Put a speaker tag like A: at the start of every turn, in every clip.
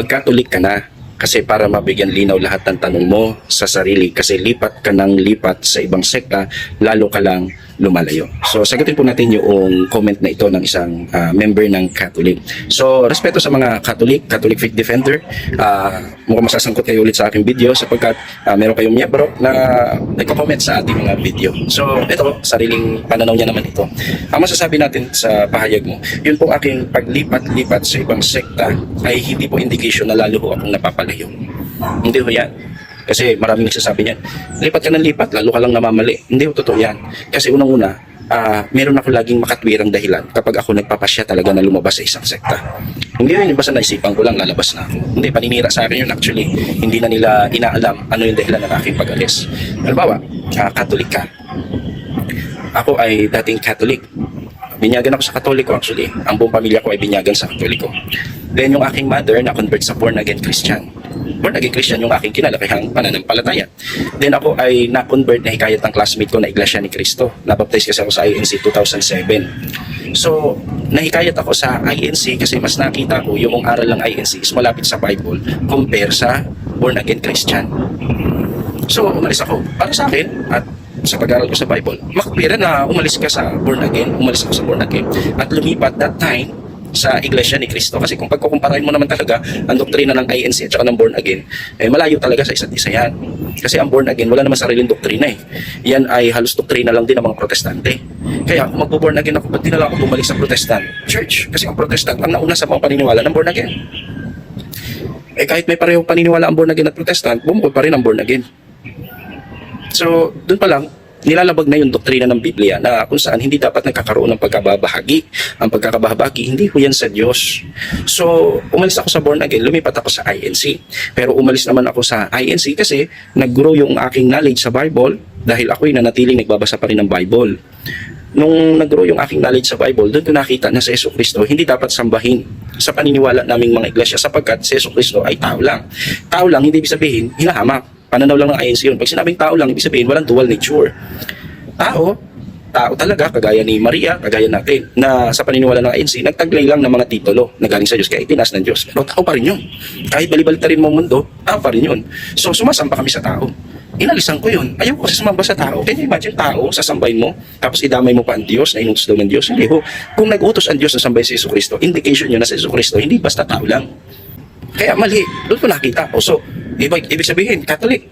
A: magkatolik ka na kasi para mabigyan linaw lahat ng tanong mo sa sarili kasi lipat ka ng lipat sa ibang sekta lalo ka lang lumalayo. So sagutin po natin yung comment na ito ng isang ah, member ng Catholic. So respeto sa mga Catholic, Catholic Faith Defender, ah, mukhang masasangkot kayo ulit sa aking video sapagkat ah, meron kayong miyembro na nagko-comment sa ating mga video. So ito, sariling pananaw niya naman ito. Ang masasabi natin sa pahayag mo, yun po aking paglipat-lipat sa ibang sekta ay hindi po indication na lalo ho akong napapalayo. Hindi ho yan. Kasi maraming nagsasabi niyan, lipat ka ng lipat, lalo ka lang namamali. Hindi totoo yan. Kasi unang-una, ah meron ako laging makatwirang dahilan kapag ako nagpapasya talaga na lumabas sa isang sekta. Hindi yun, basta naisipan ko lang, lalabas na ako. Hindi, paninira sa akin yun actually. Hindi na nila inaalam ano yung dahilan ng aking pag-alis. Halimbawa, ah, Catholic ka. Ako ay dating Catholic. Binyagan ako sa Katoliko actually. Ang buong pamilya ko ay binyagan sa Katoliko. Then yung aking mother na convert sa born again Christian. Born again Christian yung aking kinalakihang pananampalataya. Then ako ay na-convert na hikayat ng classmate ko na Iglesia ni Cristo. Nabaptize kasi ako sa INC 2007. So, nahikayat ako sa INC kasi mas nakita ko yung aral ng INC is malapit sa Bible compare sa born again Christian. So, umalis ako. Para sa akin, at sa pag-aaral ko sa Bible, makapira na umalis ka sa born again, umalis ako sa born again, at lumipat that time sa Iglesia ni Cristo. Kasi kung pagkukumparahin mo naman talaga ang doktrina ng INC at saka ng born again, eh, malayo talaga sa isa't isa yan. Kasi ang born again, wala naman sariling doktrina eh. Yan ay halos doktrina lang din ng mga protestante. Kaya kung magbo-born again ako, ba't di na ako bumalik sa protestant church? Kasi ang protestant ang nauna sa mga paniniwala ng born again. Eh kahit may parehong paniniwala ang born again at protestant, bumukod pa rin ang born again. So, doon pa lang, nilalabag na yung doktrina ng Biblia na kung saan hindi dapat nagkakaroon ng pagkababahagi. Ang pagkakabahagi, hindi ko yan sa Diyos. So, umalis ako sa born again, lumipat ako sa INC. Pero umalis naman ako sa INC kasi nag-grow yung aking knowledge sa Bible dahil ako'y nanatiling nagbabasa pa rin ng Bible. Nung nag-grow yung aking knowledge sa Bible, doon ko nakita na si Yeso Kristo hindi dapat sambahin sa paniniwala naming mga iglesia sapagkat si Yeso Kristo ay tao lang. Tao lang, hindi ibig sabihin, hinahamak pananaw lang ng INC yun. Pag sinabing tao lang, ibig sabihin, walang dual nature. Tao, tao talaga, kagaya ni Maria, kagaya natin, na sa paniniwala ng INC, nagtaglay lang ng mga titulo na galing sa Diyos, kaya itinas ng Diyos. Pero tao pa rin yun. Kahit balibalita rin mo mundo, tao pa rin yun. So, sumasamba kami sa tao. Inalisan ko yun. Ayaw ko kasi sumamba sa tao. Can you imagine tao, sasambahin mo, tapos idamay mo pa ang Diyos, na inutos daw ng Diyos? Hindi ho. Kung nag-utos ang Diyos na sambahin si Yesu Kristo, indication yun na si Yesu Kristo, hindi basta tao lang. Kaya mali, doon ko nakita. So, ibig, ibig sabihin, Catholic,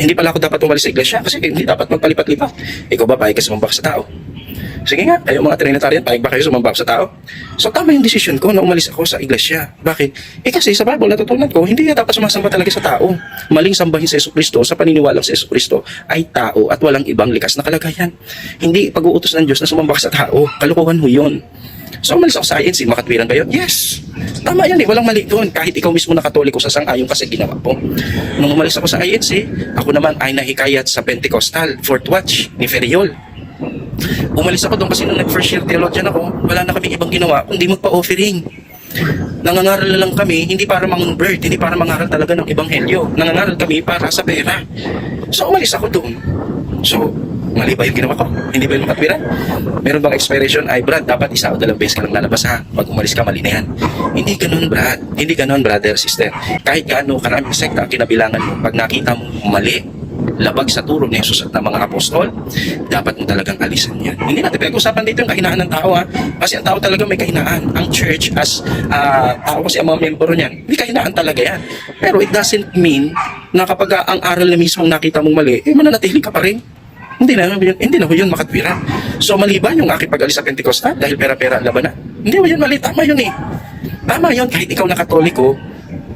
A: hindi pala ako dapat umalis sa iglesia kasi hindi dapat magpalipat-lipat. Ikaw ba, payag ka sumambak sa tao? Sige nga, kayo mga Trinitarian, payag ba kayo sumambak sa tao? So tama yung decision ko na umalis ako sa iglesia. Bakit? Eh kasi sa Bible natutunan ko, hindi nga dapat sumasamba talaga sa tao. Maling sambahin sa Yesu Kristo, sa paniniwalang sa Yesu Kristo ay tao at walang ibang likas na kalagayan. Hindi pag-uutos ng Diyos na sumambak sa tao. Kalukuhan ho yun. So ako sa INC, makatwiran kayo? Yes! Tama yan eh, walang mali doon. Kahit ikaw mismo na katoliko sa sangayon kasi ginawa po. Nung umalis ako sa INC, ako naman ay nahikayat sa Pentecostal, Fort Watch, ni Feriol. Umalis ako doon kasi nung nag-first year theologian ako, wala na kaming ibang ginawa kundi magpa-offering. Nangangaral na lang kami, hindi para mangonvert, hindi para mangaral talaga ng ebanghelyo. Nangangaral kami para sa pera. So umalis ako doon. So, mali ba yung ginawa ko? Hindi ba yung makatwiran? Meron bang expiration? Ay, Brad, dapat isa o dalawang beses ka lang lalabas ha. Pag umalis ka, mali na yan. Hindi ganun, Brad. Hindi ganun, brother, sister. Kahit gaano karaming sekta ang kinabilangan mo, pag nakita mo mali, labag sa turo ni Jesus at ng mga apostol, dapat mo talagang alisan yan. Hindi natin pinag-usapan dito yung kahinaan ng tao ha. Kasi ang tao talaga may kahinaan. Ang church as ah, tao kasi ang mga membro niyan, may kahinaan talaga yan. Pero it doesn't mean na kapag ang aral na mismo nakita mong mali, eh mananatili ka pa rin. Hindi na, hindi na yun makatwira. So maliban yung aking pag-alis sa Pentecostal dahil pera-pera ang labanan. Hindi ho yun mali, tama yun eh. Tama yun, kahit ikaw na katoliko,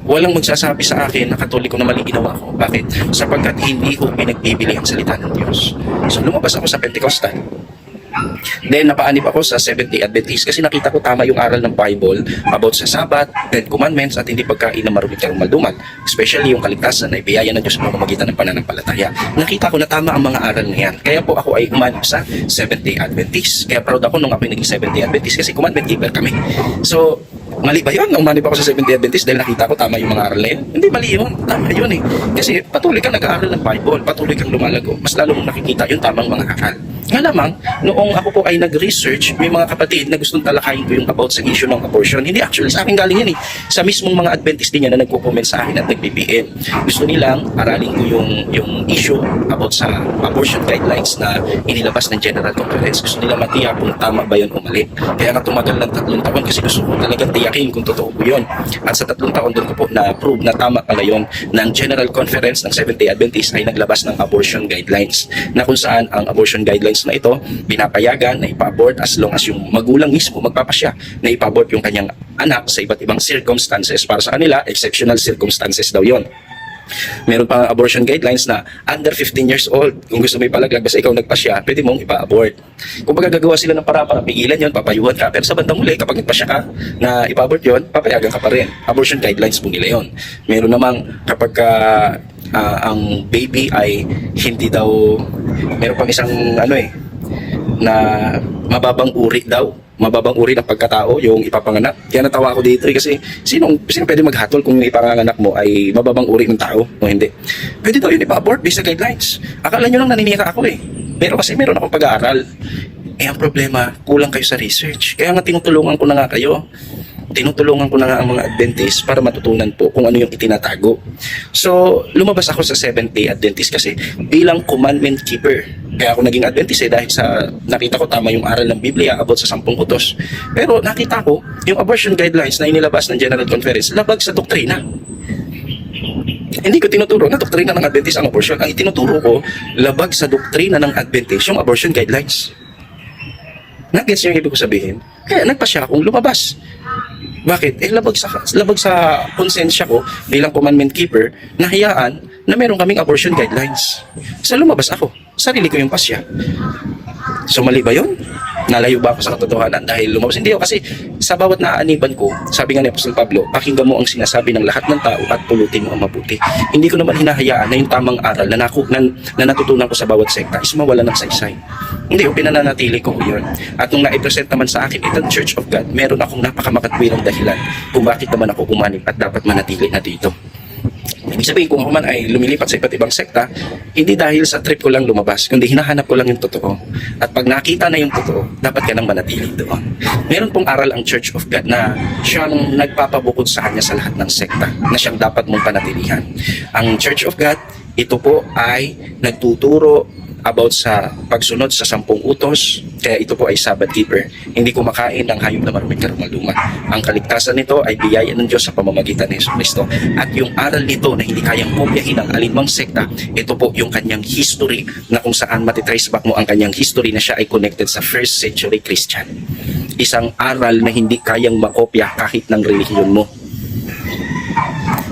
A: walang magsasabi sa akin na katoliko na mali ginawa ko. Bakit? Sapagkat hindi ko pinagbibili ang salita ng Diyos. So lumabas ako sa Pentecostal. Then napaanib ako sa 70 Adventist kasi nakita ko tama yung aral ng Bible about sa Sabat, Ten Commandments at hindi pagkain ng marumit kang maldumal. Especially yung kaligtasan na ibiyaya ng Diyos sa pamamagitan ng pananampalataya. Nakita ko na tama ang mga aral na yan. Kaya po ako ay umanib sa 70 Adventist. Kaya proud ako nung ako naging 70 Adventist kasi commandment keeper kami. So, mali ba yun? Umanib ako sa 70 Adventist dahil nakita ko tama yung mga aral na yun? Hindi mali yun. Tama yun eh. Kasi patuloy kang nag-aaral ng Bible, patuloy kang lumalago. Mas lalo mong nakikita yung tamang mga aral. Nga lamang, noong ako po ay nag-research, may mga kapatid na gustong talakayin ko yung about sa issue ng abortion. Hindi actually sa akin galing yan eh. Sa mismong mga Adventist din yan na nagko-comment sa akin at nag-BBM. Gusto nilang aralin ko yung, yung issue about sa abortion guidelines na inilabas ng General Conference. Gusto nila matiyak kung tama ba yun o mali. Kaya nga tumagal ng tatlong taon kasi gusto ko talagang tiyakin kung totoo po yun. At sa tatlong taon doon ko po na-prove na tama pala yun ng General Conference ng Seventh-day Adventist ay naglabas ng abortion guidelines na kung saan ang abortion guidelines na ito pinapayagan na ipa-abort as long as yung magulang mismo magpapasya na ipa-abort yung kanyang anak sa iba't ibang circumstances para sa kanila exceptional circumstances daw yon Meron pa abortion guidelines na under 15 years old, kung gusto mo ipalaglag, basta ikaw nagpasya, pwede mong ipa-abort. Kung baga gagawa sila ng para para pigilan yon, papayuhan ka. Pero sa bandang muli, kapag nagpasya ka na ipa-abort yon, papayagan ka pa rin. Abortion guidelines po nila yon. Meron namang kapag ka, ah, ang baby ay hindi daw, meron pang isang ano eh, na mababang uri daw mababang uri ng pagkatao yung ipapanganak. Kaya natawa ako dito eh, kasi sinong, sino pwede maghatol kung yung mo ay mababang uri ng tao o hindi? Pwede daw yun ipa-abort based sa guidelines. Akala nyo lang naninira ako eh. Pero kasi meron akong pag-aaral. Eh ang problema, kulang kayo sa research. Kaya nga tinutulungan ko na nga kayo. Tinutulungan ko na nga ang mga Adventist para matutunan po kung ano yung itinatago. So, lumabas ako sa Seventh-day Adventist kasi bilang commandment keeper. Kaya ako naging Adventist eh dahil sa nakita ko tama yung aral ng Biblia about sa sampung utos. Pero nakita ko yung abortion guidelines na inilabas ng General Conference labag sa doktrina. Hindi ko tinuturo na doktrina ng Adventist ang abortion. Ang itinuturo ko, labag sa doktrina ng Adventist yung abortion guidelines. Nag-gets yung ibig ko sabihin? Kaya nagpasya akong lumabas. Bakit? Eh, labag sa, labag sa konsensya ko bilang commandment keeper, nahiyaan na meron kaming abortion guidelines. Sa lumabas ako, sarili ko yung pasya. So mali ba yun? Nalayo ba ako sa katotohanan dahil lumabas? Hindi ako kasi sa bawat naaaniban ko, sabi nga ni Apostol Pablo, pakinggan mo ang sinasabi ng lahat ng tao at pulutin mo ang mabuti. Hindi ko naman hinahayaan na yung tamang aral na, naku, na, na natutunan ko sa bawat sekta is mawala ng saysay. Hindi ko pinananatili ko yun. At nung naipresent naman sa akin itong Church of God, meron akong napakamakatwirang dahilan kung bakit naman ako umanib at dapat manatili na dito. Ibig sabihin kung ako man ay lumilipat sa iba't ibang sekta, hindi dahil sa trip ko lang lumabas, kundi hinahanap ko lang yung totoo. At pag nakita na yung totoo, dapat ka nang manatili doon. Meron pong aral ang Church of God na siyang nagpapabukod sa kanya sa lahat ng sekta na siyang dapat mong panatilihan. Ang Church of God, ito po ay nagtuturo about sa pagsunod sa sampung utos, kaya ito po ay Sabbath keeper. Hindi kumakain ng hayop na maruming karumaluma. Ang kaligtasan nito ay biyaya ng Diyos sa pamamagitan ni Kristo. At yung aral nito na hindi kayang kopyahin ng alinmang sekta, ito po yung kanyang history na kung saan matitrace back mo ang kanyang history na siya ay connected sa first century Christian. Isang aral na hindi kayang makopya kahit ng relihiyon mo.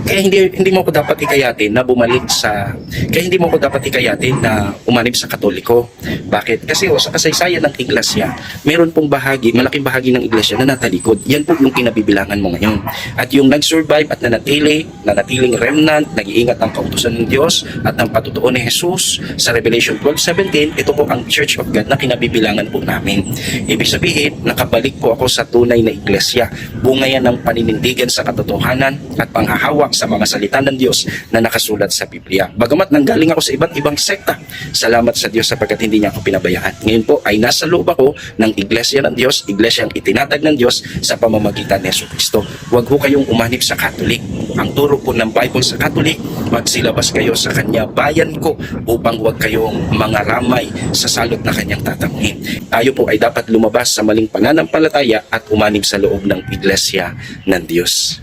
A: Kaya hindi hindi mo ko dapat ikayatin na bumalik sa kaya hindi mo ko dapat ikayatin na umanib sa Katoliko. Bakit? Kasi o, sa kasaysayan ng iglesia, meron pong bahagi, malaking bahagi ng iglesia na natalikod. Yan po yung kinabibilangan mo ngayon. At yung nag-survive at nanatili, nanatiling remnant, nag-iingat ng kautusan ng Diyos at ng patutuo ni Jesus sa Revelation 12:17, ito po ang Church of God na kinabibilangan po namin. Ibig sabihin, nakabalik po ako sa tunay na iglesia. Bunga yan ng paninindigan sa katotohanan at panghahawak sa mga salita ng Diyos na nakasulat sa Biblia. Bagamat nanggaling ako sa iba't ibang sekta, salamat sa Diyos sapagkat hindi niya ako pinabayaan. Ngayon po ay nasa loob ako ng iglesia ng Diyos, iglesia ang itinatag ng Diyos sa pamamagitan ni Yesu Kristo. Huwag ho kayong umanib sa Katolik. Ang turo po ng Bible sa Katolik, magsilabas kayo sa kanya bayan ko upang huwag kayong mga ramay sa salot na kanyang tatanungin. Tayo po ay dapat lumabas sa maling pananampalataya at umanib sa loob ng iglesia ng Diyos.